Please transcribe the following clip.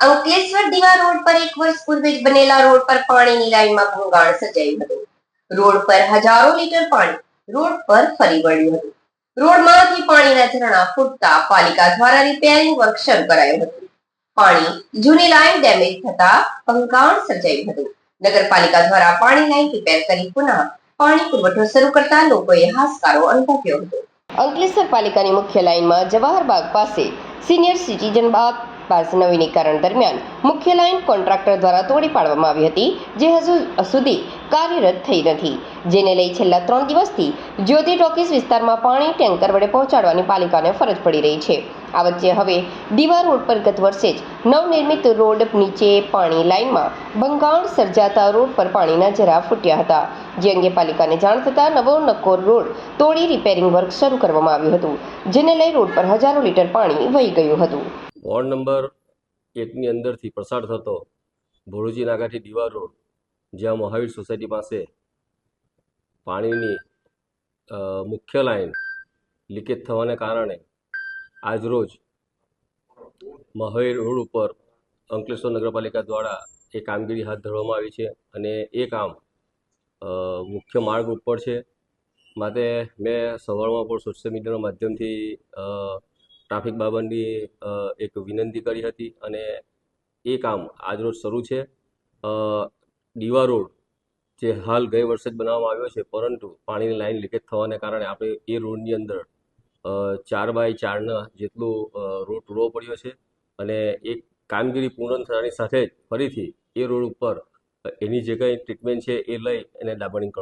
અંકલેશ્વર દીવા રોડ પર એક વર્ષ પૂર્વે બનેલા રોડ પર પાણીની લાઈનમાં ભંગાણ સર્જાયું હતું. રોડ પર હજારો લીટર પાણી રોડ પર ફરી વળ્યું હતું. રોડમાંથી પાણીના ઝરણા ફૂટતા પાલિકા દ્વારા રિપેરિંગ વર્ક શરૂ કરાયું હતું. પાણી જૂની લાઈન ડેમેજ થતા ભંગાણ સર્જાયું હતું. નગરપાલિકા દ્વારા પાણી લાઈન રિપેર કરી પુનઃ પાણી પુરવઠો શરૂ કરતા લોકોએ હાશકારો અનુભવ્યો હતો. અંકલેશ્વર પાલિકાની મુખ્ય લાઈનમાં જવાહર બાગ પાસે સિનિયર સિટીઝન બાગ પાસે નવીનીકરણ દરમિયાન મુખ્ય લાઇન કોન્ટ્રાક્ટર દ્વારા તોડી પાડવામાં આવી હતી, જે હજુ સુધી કાર્યરત થઈ નથી. જેને લઈ છેલ્લા ત્રણ દિવસથી જ્યોતિ ટોકીસ વિસ્તારમાં પાણી ટેન્કર વડે પહોંચાડવાની પાલિકાને ફરજ પડી રહી છે. આ વચ્ચે હવે દીવા રોડ પર ગત વર્ષે જ નવનિર્મિત રોડ નીચે પાણી લાઇનમાં ભંગાણ સર્જાતા રોડ પર પાણીના જરા ફૂટ્યા હતા. જે અંગે પાલિકાને જાણ થતાં નવો નક્કોર રોડ તોડી રિપેરિંગ વર્ક શરૂ કરવામાં આવ્યું હતું, જેને લઈ રોડ પર હજારો લીટર પાણી વહી ગયું હતું. વોર્ડ નંબર એકની અંદરથી પસાર થતો ભોળુજી નાગાઠી દીવા રોડ, જ્યાં મહાવીર સોસાયટી પાસે પાણીની મુખ્ય લાઈન લીકેજ થવાને કારણે આજરોજ મહાવીર રોડ ઉપર અંકલેશ્વર નગરપાલિકા દ્વારા એ કામગીરી હાથ ધરવામાં આવી છે અને એ કામ મુખ્ય માર્ગ ઉપર છે. માટે મેં સવારમાં પણ સોશિયલ મીડિયાના માધ્યમથી ટ્રાફિક બાબતની એક વિનંતી કરી હતી અને એ કામ આજરોજ શરૂ છે. દીવા રોડ જે હાલ ગઈ વર્ષે જ બનાવવામાં આવ્યો છે, પરંતુ પાણીની લાઈન લીકેજ થવાને કારણે આપણે એ રોડની અંદર ચાર બાય ચારના જેટલું રોડ તોડવો પડ્યો છે અને એ કામગીરી પૂર્ણ થવાની સાથે જ ફરીથી એ રોડ ઉપર એની જે કંઈ ટ્રીટમેન્ટ છે એ લઈ એને દાબણી કરવામાં